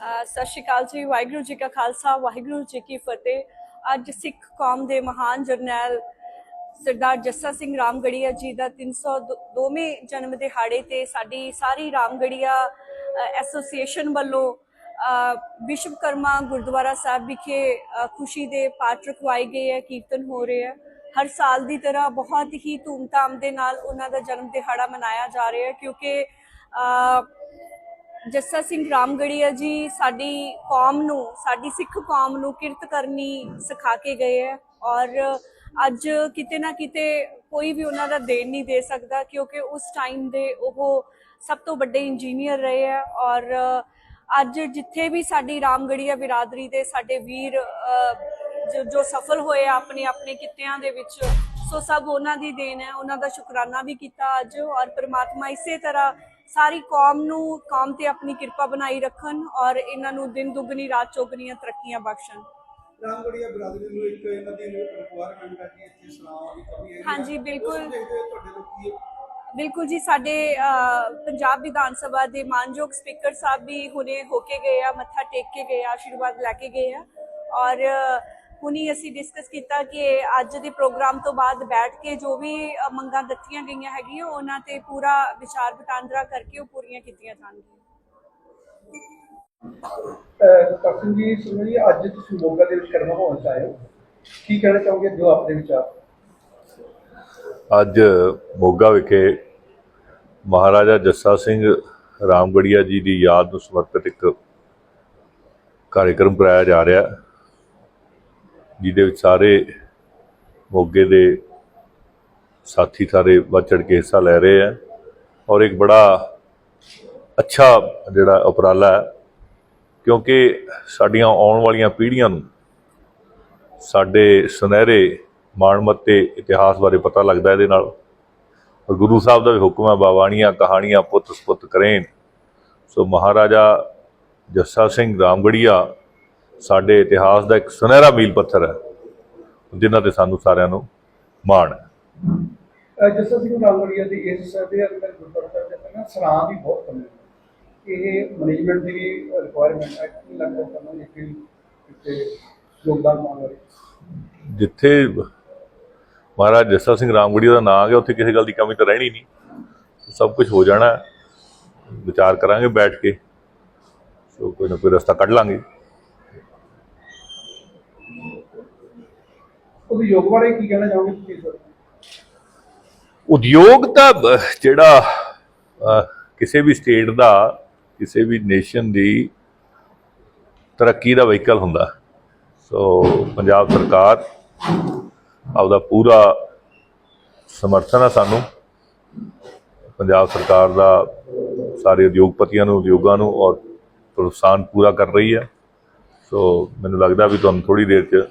ਸਤਿ ਸ਼੍ਰੀ ਅਕਾਲ ਜੀ, ਵਾਹਿਗੁਰੂ ਜੀ ਕਾ ਖਾਲਸਾ, ਵਾਹਿਗੁਰੂ ਜੀ ਕੀ ਫਤਿਹ। ਅੱਜ ਸਿੱਖ ਕੌਮ ਦੇ ਮਹਾਨ ਜਰਨੈਲ ਸਰਦਾਰ ਜੱਸਾ ਸਿੰਘ ਰਾਮਗੜੀਆ ਜੀ ਦਾ 302ਵੇਂ ਜਨਮ ਦਿਹਾੜੇ ਤੇ ਸਾਡੀ ਸਾਰੀ ਰਾਮਗੜੀਆ ਐਸੋਸੀਏਸ਼ਨ ਵੱਲੋਂ ਵਿਸ਼ਵਕਰਮਾ ਗੁਰਦੁਆਰਾ ਸਾਹਿਬ ਵਿਖੇ ਖੁਸ਼ੀ ਦੇ ਪਾਠ ਰਖਵਾਏ ਗਏ ਹੈ, ਕੀਰਤਨ ਹੋ ਰਹੇ ਹੈ। ਹਰ ਸਾਲ ਦੀ ਤਰ੍ਹਾਂ ਬਹੁਤ ਹੀ ਧੂਮਧਾਮ ਦੇ ਨਾਲ ਉਹਨਾਂ ਦਾ ਜਨਮ ਦਿਹਾੜਾ ਮਨਾਇਆ ਜਾ ਰਿਹਾ ਹੈ ਕਿਉਂਕਿ ਜੱਸਾ ਸਿੰਘ ਰਾਮਗੜੀਆ ਜੀ ਸਾਡੀ ਕੌਮ ਨੂੰ, ਸਾਡੀ ਸਿੱਖ ਕੌਮ ਨੂੰ ਕਿਰਤ ਕਰਨੀ ਸਿਖਾ ਕੇ ਗਏ ਹੈ ਔਰ ਅੱਜ ਕਿਤੇ ਨਾ ਕਿਤੇ ਕੋਈ ਵੀ ਉਹਨਾਂ ਦਾ ਦੇਣ ਨਹੀਂ ਦੇ ਸਕਦਾ, ਕਿਉਂਕਿ ਉਸ ਟਾਈਮ ਦੇ ਉਹ ਸਭ ਤੋਂ ਵੱਡੇ ਇੰਜੀਨੀਅਰ ਰਹੇ ਹੈ ਔਰ ਅੱਜ ਜਿੱਥੇ ਵੀ ਸਾਡੀ ਰਾਮਗੜੀਆ ਬਿਰਾਦਰੀ ਦੇ ਸਾਡੇ ਵੀਰ ਜੋ ਸਫਲ ਹੋਏ ਆ ਆਪਣੇ ਆਪਣੇ ਕਿੱਤਿਆਂ ਦੇ ਵਿੱਚ, ਸੋ ਸਭ ਉਹਨਾਂ ਦੀ ਦੇਣ ਹੈ। ਉਹਨਾਂ ਦਾ ਸ਼ੁਕਰਾਨਾ ਵੀ ਕੀਤਾ ਅੱਜ। ਔਰ ਪ੍ਰਮਾਤਮਾ ਇਸੇ ਤਰ੍ਹਾਂ ਸਾਰੀ ਕੌਮ ਨੂੰ ਕੌਮ ਤੇ ਆਪਣੀ ਕਿਰਪਾ ਬਣਾਈ ਰੱਖਣ ਔਰ ਇਹਨਾਂ ਨੂੰ ਦਿਨ ਦੁਗਣੀ ਰਾਤ ਚੌਗਣੀਆਂ ਤਰੱਕੀਆਂ ਬਖਸ਼ਣ। ਰਾਮਗੜੀਆ ਬਰਾਦਰੀ ਨੂੰ ਇੱਕ ਇਹਨਾਂ ਦੀ ਰਿਕੁਆਇਰਮੈਂਟ ਹੈ ਕਿ ਇੱਥੇ ਸਲਾਹ ਦੀ ਕਮੀ ਹੈ ਹਾਂਜੀ, ਬਿਲਕੁਲ। ਤੁਹਾਡੇ ਲੋਕੀ ਬਿਲਕੁਲ ਜੀ ਸਾਡੇ ਪੰਜਾਬ ਵਿਧਾਨ ਸਭਾ ਦੇ ਮਾਨਯੋਗ ਸਪੀਕਰ ਸਾਹਿਬ ਵੀ ਹੁਣੇ ਹੋ ਕੇ ਗਏ ਆ ਮੱਥਾ ਟੇਕ ਕੇ ਗਏ ਆ ਆਸ਼ੀਰਵਾਦ ਲੈ ਕੇ ਗਏ ਆ। ਔਰ ਹੁਣੀ ਅਸੀਂ ਡਿਸਕਸ ਕੀਤਾ ਕਿ ਅੱਜ ਦੇ ਪ੍ਰੋਗਰਾਮ ਤੋਂ ਬਾਅਦ ਬੈਠ ਕੇ ਜੋ ਵੀ ਮੰਗਾਂ ਦਿੱਤੀਆਂ ਗਈਆਂ ਹੈਗੀਆਂ ਉਹਨਾਂ ਤੇ ਪੂਰਾ ਵਿਚਾਰ ਵਟਾਂਦਰਾ ਕਰਕੇ ਉਹ ਪੂਰੀਆਂ ਕੀਤੀਆਂ ਜਾਣਗੀਆਂ। ਕਪਟਨ ਜੀ ਸੁਣੋ ਜੀ ਅੱਜ ਤੁਸੀਂ ਮੋਗਾ ਦੇ ਵਿੱਚ ਕਰਨਾ ਹੋਣ ਚ ਆਏ ਹੋ। ਕੀ ਕਹਿਣਾ ਚਾਹੋਗੇ? ਜੋ ਆਪਣੇ ਵਿਚਾਰ। ਅੱਜ ਮੋਗਾ ਵਿਖੇ ਮਹਾਰਾਜਾ ਜੱਸਾ ਸਿੰਘ ਰਾਮਗੜੀਆ ਜੀ ਦੀ ਯਾਦ ਨੂੰ ਸਮਰਪਿਤ ਇੱਕ ਕਾਰਜਕ੍ਰਮ ਕਰਾਇਆ ਜਾ ਰਿਹਾ। ਹੈ, ਜਿਹਦੇ ਵਿੱਚ ਸਾਰੇ ਮੋਗੇ ਦੇ ਸਾਥੀ ਸਾਰੇ ਵੱਧ ਚੜ੍ਹ ਕੇ ਹਿੱਸਾ ਲੈ ਰਹੇ ਹੈ ਔਰ ਇੱਕ ਬੜਾ ਅੱਛਾ ਜਿਹੜਾ ਉਪਰਾਲਾ ਹੈ, ਕਿਉਂਕਿ ਸਾਡੀਆਂ ਆਉਣ ਵਾਲੀਆਂ ਪੀੜ੍ਹੀਆਂ ਨੂੰ ਸਾਡੇ ਸੁਨਹਿਰੇ ਮਾਣਮੱਤੇ ਇਤਿਹਾਸ ਬਾਰੇ ਪਤਾ ਲੱਗਦਾ ਇਹਦੇ ਨਾਲ। ਔਰ ਗੁਰੂ ਸਾਹਿਬ ਦਾ ਵੀ ਹੁਕਮ ਹੈ ਬਾਵਾਣੀਆਂ ਕਹਾਣੀਆਂ ਪੁੱਤ ਸਪੁੱਤ ਕਰੇਨ। ਸੋ ਮਹਾਰਾਜਾ ਜੱਸਾ ਸਿੰਘ ਰਾਮਗੜੀਆ ਸਾਡੇ ਇਤਿਹਾਸ ਦਾ ਇੱਕ ਸੁਨਹਿਰਾ ਮੀਲ ਪੱਥਰ ਹੈ ਜਿਨ੍ਹਾਂ ਤੇ ਸਾਨੂੰ ਸਾਰਿਆਂ ਨੂੰ ਮਾਣ ਹੈ। ਜੱਸਾ ਸਿੰਘ ਰਾਮਗੜੀਆ ਦੀ ਇਸ ਦੇ ਅੰਦਰ ਗੁਰਦੁਆਰਾ ਸਾਹਿਬ ਦੇ ਅੰਦਰ ਨਾ ਸਲਾਹ ਦੀ ਬਹੁਤ ਕਮੀ ਹੈ। ਇਹ ਮੈਨੇਜਮੈਂਟ ਦੀ ਵੀ ਰਿਕੁਆਇਰਮੈਂਟ ਹੈ ਕਿ ਲੱਗਦਾ ਤੁਹਾਨੂੰ ਇੱਕ ਕਿਤੇ ਯੋਗਦਾਨ ਪਾਉਣ ਵਾਲੀ। ਜਿੱਥੇ ਮਹਾਰਾਜ ਜੱਸਾ ਸਿੰਘ ਰਾਮਗੜੀਆ ਦਾ ਨਾਂ ਆ ਗਿਆ ਉੱਥੇ ਕਿਸੇ ਗੱਲ ਦੀ ਕਮੀ ਤਾਂ ਰਹਿਣੀ ਨਹੀਂ। ਸਭ ਕੁਝ ਹੋ ਜਾਣਾ। ਵਿਚਾਰ ਕਰਾਂਗੇ ਬੈਠ ਕੇ। ਸੋ ਕੋਈ ਨਾ ਕੋਈ ਰਸਤਾ ਕੱਢ ਲਾਂਗੇ। ਉਦਯੋਗ ਬਾਰੇ ਕੀ ਕਹਿਣਾ ਚਾਹੋਗੇ ਤੁਸੀਂ ਸਰ? ਉਦਯੋਗ ਤਾਂ ਜਿਹੜਾ ਕਿਸੇ ਵੀ ਸਟੇਟ ਦਾ, ਕਿਸੇ ਵੀ ਨੇਸ਼ਨ ਦੀ ਤਰੱਕੀ ਦਾ ਵਹੀਕਲ ਹੁੰਦਾ। ਸੋ ਪੰਜਾਬ ਸਰਕਾਰ ਆਪਦਾ ਪੂਰਾ ਸਮਰਥਨ ਆ ਸਾਨੂੰ। ਪੰਜਾਬ ਸਰਕਾਰ ਦਾ ਸਾਰੇ ਉਦਯੋਗਪਤੀਆਂ ਨੂੰ, ਉਦਯੋਗਾਂ ਨੂੰ ਔਰ ਪ੍ਰੋਤਸਾਹਨ ਪੂਰਾ ਕਰ ਰਹੀ ਹੈ ਸੋ ਮੈਨੂੰ ਲੱਗਦਾ ਵੀ ਤੁਹਾਨੂੰ ਥੋੜੀ ਦੇਰ 'ਚ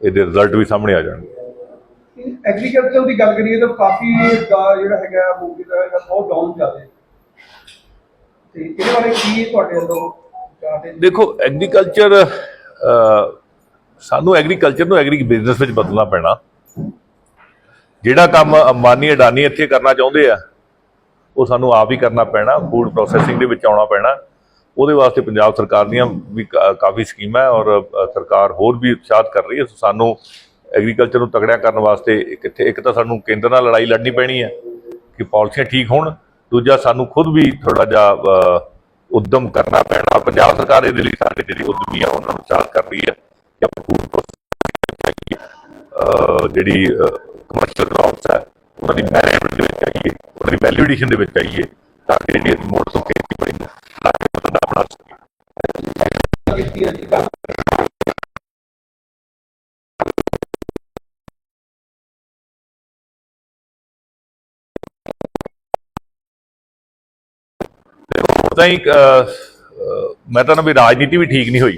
ਇਹਦੇ ਰਿਜ਼ਲਟ ਵੀ ਸਾਹਮਣੇ ਆ ਜਾਣਗੇ। ਐਗਰੀਕਲਚਰ ਦੀ ਗੱਲ ਕਰੀਏ ਤਾਂ ਕਾਫੀ ਜਿਹੜਾ ਹੈਗਾ ਮੂਵੀ ਦਾ ਹੈਗਾ ਬਹੁਤ ਡਾਊਨ ਰਿਹਾ। ਤੇ ਇਹਦੇ ਬਾਰੇ ਕੀ ਤੁਹਾਡੇ ਵੱਲੋਂ ਦੇਖੋ ਐਗਰੀਕਲਚਰ ਸਾਨੂੰ ਐਗਰੀਕਲਚਰ ਨੂੰ ਐਗਰੀ ਬਿਜ਼ਨਸ ਵਿੱਚ ਬਦਲਣਾ ਪੈਣਾ। ਜਿਹੜਾ ਕੰਮ ਅੰਬਾਨੀ ਅਡਾਨੀ ਇੱਥੇ ਕਰਨਾ ਚਾਹੁੰਦੇ ਆ ਉਹ ਸਾਨੂੰ ਆਪ ਹੀ ਕਰਨਾ ਪੈਣਾ ਫੂਡ ਪ੍ਰੋਸੈਸਿੰਗ ਦੇ ਵਿੱਚ ਆਉਣਾ ਪੈਣਾ। ਉਹਦੇ ਵਾਸਤੇ ਪੰਜਾਬ ਸਰਕਾਰ ਦੀਆਂ ਵੀ ਕਾ- ਕਾਫੀ ਸਕੀਮਾਂ ਹੈ ਔਰ ਸਰਕਾਰ ਹੋਰ ਵੀ ਉਤਸ਼ਾਹਤ ਕਰ ਰਹੀ ਹੈ। ਸਾਨੂੰ ਐਗਰੀਕਲਚਰ ਨੂੰ ਤਕੜਿਆ ਕਰਨ ਵਾਸਤੇ ਇੱਕ ਇੱਕ ਤਾਂ ਸਾਨੂੰ ਕੇਂਦਰ ਨਾਲ ਲੜਾਈ ਲੜਨੀ ਪੈਣੀ ਹੈ ਕਿ ਪਾਲਿਸੀਆਂ ਠੀਕ ਹੋਣ। ਦੂਜਾ ਸਾਨੂੰ ਖੁਦ ਵੀ ਥੋੜਾ ਜਿਹਾ ਅ, ਉਦਮ ਕਰਨਾ ਪੈਣਾ। ਪੰਜਾਬ ਸਰਕਾਰ ਇਹਦੇ ਲਈ ਸਾਡੇ ਜਿਹੜੀ ਉਦਮੀ ਆ ਉਹਨਾਂ ਨੂੰ ਉਤਸ਼ਾਹਤ ਕਰ ਰਹੀ ਹੈ ਕਿ ਜਿਹੜੀ ਕਮਰਸ਼ੀਅਲ ਕ੍ਰੌਪਸ ਹੈ ਉਹਨਾਂ ਦੀ ਮੈਨੇਜਮੈਂਟ ਦੇ ਵਿੱਚ ਆਈਏ ਉਹਨਾਂ ਦੀ ਵੈਲਿਊ ਐਡੀਸ਼ਨ ਦੇ ਵਿੱਚ ਆਈਏ ਤਾਂ ਕਿ ਜਿਹੜੀ ਅਸੀਂ ਮੋੜ ਤੋਂ ਖੇਤੀ ਬੰਦਾ ਬਣਾ ਸਕੀਏ ਕੀਤੀ ਹੈ ਜੀ ਗੱਲ ਤਾਂ ਹੀ ਮੈਂ ਤਾਂ ਨਾ ਵੀ ਰਾਜਨੀਤੀ ਵੀ ਠੀਕ ਨਹੀਂ ਹੋਈ,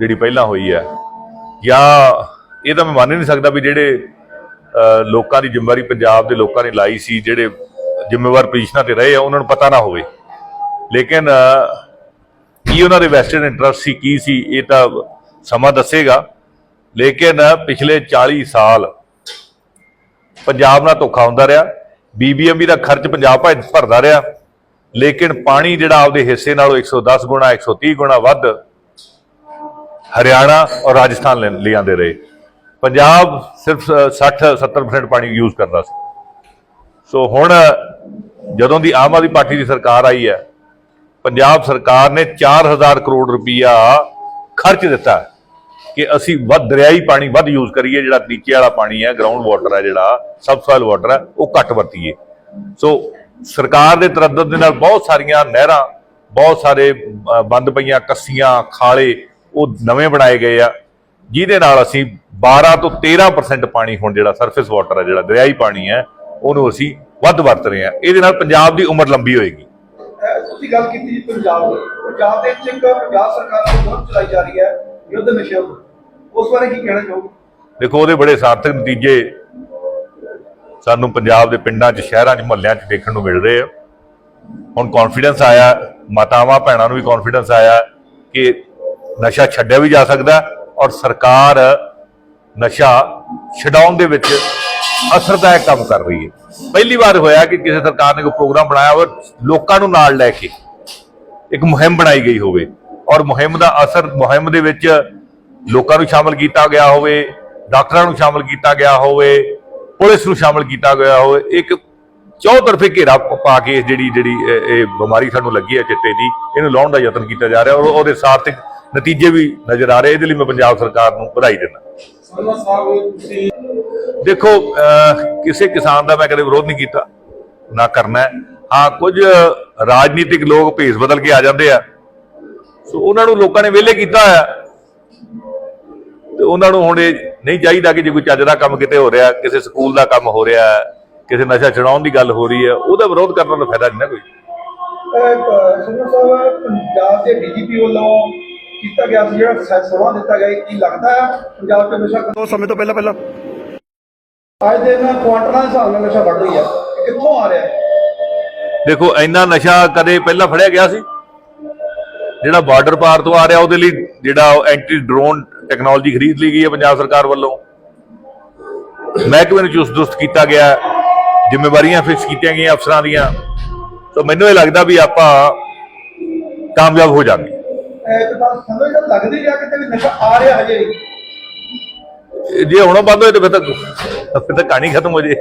ਜਿਹੜੀ ਪਹਿਲਾਂ ਹੋਈ ਹੈ। ਜਾਂ ਇਹ ਤਾਂ ਮੈਂ ਮੰਨ ਹੀ ਨਹੀਂ ਸਕਦਾ ਵੀ ਜਿਹੜੇ ਲੋਕਾਂ ਦੀ ਜ਼ਿੰਮੇਵਾਰੀ ਪੰਜਾਬ ਦੇ ਲੋਕਾਂ ਨੇ ਲਾਈ ਸੀ, ਜਿਹੜੇ ਜ਼ਿੰਮੇਵਾਰ ਪੋਜੀਸ਼ਨਾਂ ਤੇ ਰਹੇ ਆ, ਉਹਨਾਂ ਨੂੰ ਪਤਾ ਨਾ ਹੋਵੇ। ਲੇਕਿਨ ਕੀ ਉਹਨਾਂ ਦੇ ਵੈਸਟਰਨ ਇੰਟਰਸਟ ਸੀ, ਕੀ ਸੀ, ਇਹ ਤਾਂ ਸਮਾਂ ਦੱਸੇਗਾ। ਲੇਕਿਨ, ਪਿਛਲੇ 40 ਸਾਲ ਪੰਜਾਬ ਨਾਲ ਧੋਖਾ ਹੁੰਦਾ ਰਿਹਾ। ਬੀਬੀਐਮਬੀ ਦਾ ਖਰਚ ਪੰਜਾਬ ਭਰ- ਭਰਦਾ ਰਿਹਾ। ਲੇਕਿਨ ਪਾਣੀ ਜਿਹੜਾ ਆਪਦੇ ਹਿੱਸੇ ਨਾਲੋਂ 110 ਗੁਣਾ 130 ਗੁਣਾ ਵੱਧ ਹਰਿਆਣਾ ਔਰ ਰਾਜਸਥਾਨ ਲੈ ਲਿਆਂਦੇ ਰਹੇ। ਪੰਜਾਬ ਸਿਰਫ 60 70% ਪਾਣੀ ਯੂਜ਼ ਕਰਦਾ ਸੀ। ਸੋ ਹੁਣ, ਜਦੋਂ ਦੀ ਆਮ ਆਦਮੀ ਪਾਰਟੀ ਦੀ ਸਰਕਾਰ ਆਈ ਹੈ ਪੰਜਾਬ ਸਰਕਾਰ ਨੇ 4000 ਕਰੋੜ ਰੁਪਈਆ ਖਰਚ ਦਿੱਤਾ ਕਿ ਅਸੀਂ ਵੱਧ ਦਰਿਆਈ ਪਾਣੀ ਵੱਧ ਯੂਜ਼ ਕਰੀਏ, ਜਿਹੜਾ ਨੀਚੇ ਵਾਲਾ ਪਾਣੀ ਹੈ ਗਰਾਊਂਡ ਵਾਟਰ ਹੈ ਜਿਹੜਾ ਸਬਸੋਇਲ ਵਾਟਰ ਹੈ, ਉਹ ਘੱਟ ਵਰਤੀਏ। ਸੋ ਸਰਕਾਰ ਦੇ ਤਰੱਦਦ ਦੇ ਨਾਲ ਬਹੁਤ ਸਾਰੀਆਂ ਨਹਿਰਾਂ, ਬਹੁਤ ਸਾਰੇ ਬੰਦ ਪਈਆਂ, ਕੱਸੀਆਂ, ਖਾਲੇ, ਉਹ ਨਵੇਂ ਬਣਾਏ ਗਏ ਆ। ਜਿਹਦੇ ਨਾਲ ਅਸੀਂ 12 ਤੋਂ 13% ਪਾਣੀ ਹੁਣ ਜਿਹੜਾ ਸਰਫੇਸ ਵਾਟਰ ਹੈ, ਜਿਹੜਾ ਦਰਿਆਈ ਪਾਣੀ ਹੈ, ਉਹਨੂੰ ਅਸੀਂ ਵੱਧ ਵਰਤ ਰਹੇ ਹਾਂ। ਇਹਦੇ ਨਾਲ ਪੰਜਾਬ ਦੀ ਉਮਰ ਲੰਬੀ ਹੋਏਗੀ। ਤੁਸੀਂ ਗੱਲ ਕੀਤੀ ਜੀ ਪੰਜਾਬ ਦੀ। ਪੰਜਾਬ ਦੇ ਵਿੱਚ ਇੱਕ ਪੰਜਾਬ ਸਰਕਾਰ ਦੀ ਮੁਹਿੰਮ ਚਲਾਈ ਜਾ ਰਹੀ ਹੈ, ਯੁੱਧ ਨਸ਼ਿਆਂ ਉਸ ਬਾਰੇ ਕੀ ਕਹਿਣਾ ਚਾਹੋਗੇ? ਦੇਖੋ, ਉਹਦੇ ਬੜੇ ਸਾਰਥਕ ਨਤੀਜੇ ਸਾਨੂੰ ਪੰਜਾਬ ਦੇ ਪਿੰਡਾਂ 'ਚ, ਸ਼ਹਿਰਾਂ 'ਚ, ਮੁਹੱਲਿਆਂ 'ਚ ਦੇਖਣ ਨੂੰ ਮਿਲ ਰਹੇ ਆ। ਹੁਣ ਕੌਨਫੀਡੈਂਸ ਆਇਆ, ਮਾਤਾਵਾਂ, ਭੈਣਾਂ ਨੂੰ ਵੀ ਕੌਨਫੀਡੈਂਸ ਆਇਆ ਕਿ ਨਸ਼ਾ ਛੱਡਿਆ ਵੀ ਜਾ ਸਕਦਾ ਔਰ ਸਰਕਾਰ ਨਸ਼ਾ ਛਡਾਉਣ ਦੇ ਵਿੱਚ ਅਸਰਦਾਇਕ ਕੰਮ ਕਰ ਰਹੀ ਹੈ। ਪਹਿਲੀ ਵਾਰ ਹੋਇਆ ਕਿ ਕਿਸੇ ਸਰਕਾਰ ਨੇ ਕੋਈ ਪ੍ਰੋਗਰਾਮ ਬਣਾਇਆ ਹੋਵੇ, ਲੋਕਾਂ ਨੂੰ ਨਾਲ ਲੈ ਕੇ ਇੱਕ ਮੁਹਿੰਮ ਬਣਾਈ ਗਈ ਹੋਵੇ ਔਰ ਮੁਹਿੰਮ ਦਾ ਅਸਰ, ਮੁਹਿੰਮ ਦੇ ਵਿੱਚ ਲੋਕਾਂ ਨੂੰ ਸ਼ਾਮਲ ਕੀਤਾ ਗਿਆ ਹੋਵੇ, ਡਾਕਟਰਾਂ ਨੂੰ ਸ਼ਾਮਲ ਕੀਤਾ ਗਿਆ ਹੋਵੇ, ਪੁਲਿਸ ਨੂੰ ਸ਼ਾਮਲ ਕੀਤਾ ਗਿਆ ਹੋਵੇ, ਇੱਕ ਚੌਤਰਫੇ ਘੇਰਾ ਪਾ ਕੇ ਜਿਹੜੀ ਜਿਹੜੀ ਇਹ ਬਿਮਾਰੀ ਸਾਨੂੰ ਲੱਗੀ ਹੈ ਚਿੱਟੇ ਦੀ, ਇਹਨੂੰ ਲਾਉਣ ਦਾ ਯਤਨ ਕੀਤਾ ਜਾ ਰਿਹਾ ਔਰ ਉਹਦੇ ਸਾਰਥਕ ਨਤੀਜੇ ਵੀ ਨਜ਼ਰ ਆ ਰਹੇ, ਇਹਦੇ ਲਈ ਮੈਂ ਪੰਜਾਬ ਸਰਕਾਰ ਨੂੰ ਵਧਾਈ ਦਿੰਦਾ। ਦੇਖੋ ਕਿਸੇ ਕਿਸਾਨ ਦਾ ਮੈਂ ਕਦੇ ਵਿਰੋਧ ਨਹੀਂ ਕੀਤਾ, ਨਾ ਕਰਨਾ ਹੈ। ਕੁਝ ਰਾਜਨੀਤਿਕ ਲੋਕ ਭੇਸ ਬਦਲ ਕੇ ਆ ਜਾਂਦੇ ਆ। ਸੋ ਉਹਨਾਂ ਨੂੰ ਲੋਕਾਂ ਨੇ ਵਿਹਲੇ ਕੀਤਾ ਹੋਇਆ। ਤੇ ਉਹਨਾਂ ਨੂੰ ਹੁਣ ਇਹ ਨਹੀਂ ਚਾਹੀਦਾ ਕਿ ਜੇ ਕੋਈ ਚੱਜ ਦਾ ਕੰਮ ਕਿਤੇ ਹੋ ਰਿਹਾ, ਕਿਸੇ ਸਕੂਲ ਦਾ ਕੰਮ ਹੋ ਰਿਹਾ, ਕਿਸੇ ਨਸ਼ਾ ਛਡਾਉਣ ਦੀ ਗੱਲ ਹੋ ਰਹੀ ਹੈ, ਉਹਦਾ ਵਿਰੋਧ ਕਰਨ ਦਾ ਫਾਇਦਾ ਨਹੀਂ ਨਾ ਕੋਈ। ਸਰਮਾ ਸਾਹਿਬ ਪੰਜਾਬ ਦੇ ਡੀਜੀਪੀ ਵੱਲੋਂ ਕੀਤਾ ਗਿਆ ਸੀ ਜਿਹੜਾ ਸੈਸਵਾ ਦਿੱਤਾ ਗਿਆ ਇਹ ਕੀ ਲੱਗਦਾ ਹੈ? ਪੰਜਾਬ 'ਚ ਨਸ਼ਾ ਉਹ ਸਮੇਂ ਤੋਂ ਪਹਿਲਾਂ ਪਹਿਲਾਂ। ਅੱਜ ਦੇ ਨਾਲ ਕੁਆਂਟਲਾਂ ਦੇ ਹਿਸਾਬ ਨਾਲ ਨਸ਼ਾ ਵੱਧ ਰਹੀ ਹੈ। ਇਹ ਕਿੱਥੋਂ ਆ ਰਿਹਾ ਹੈ? ਦੇਖੋ ਇੰਨਾ ਨਸ਼ਾ ਕਦੇ ਪਹਿਲਾਂ ਫੜਿਆ ਗਿਆ ਸੀ? ਜਿਹੜਾ ਬਾਰਡਰ ਪਾਰ ਤੋਂ ਆ ਰਿਹਾ ਉਹਦੇ ਲਈ ਜਿਹੜਾ ਐਂਟੀ ਡਰੋਨ ਟੈਕਨੋਲੋਜੀ ਖਰੀਦ ਲਈ ਗਈ ਹੈ ਪੰਜਾਬ ਸਰਕਾਰ ਵੱਲੋਂ। ਮਹਿਕਮੇ ਨੂੰ ਚੁਸਤ ਦੁਸਤ ਕੀਤਾ ਗਿਆ ਜ਼ਿੰਮੇਵਾਰੀਆਂ ਫਿਕਸ ਕੀਤੀਆਂ ਗਈਆਂ ਅਫਸਰਾਂ ਦੀਆਂ। ਤਾਂ ਮੈਨੂੰ ਇਹ ਲੱਗਦਾ ਵੀ ਆਪਾਂ ਕਾਮਯਾਬ ਹੋ ਜਾਵਾਂਗੇ। ਇੱਕ ਤਾਂ ਸਮਝ ਤਾਂ ਲੱਗਦੀ ਰਿਹਾ ਕਿਤੇ ਵੀ ਨਸ਼ਾ ਆ ਰਿਹਾ ਹਜੇ। ਜੇ ਹੁਣ ਬੰਦ ਹੋਏ ਤੇ ਫਿਰ ਤਾਂ ਫਿਰ ਤਾਂ ਕਹਾਣੀ ਖਤਮ ਹੋ ਜੇ।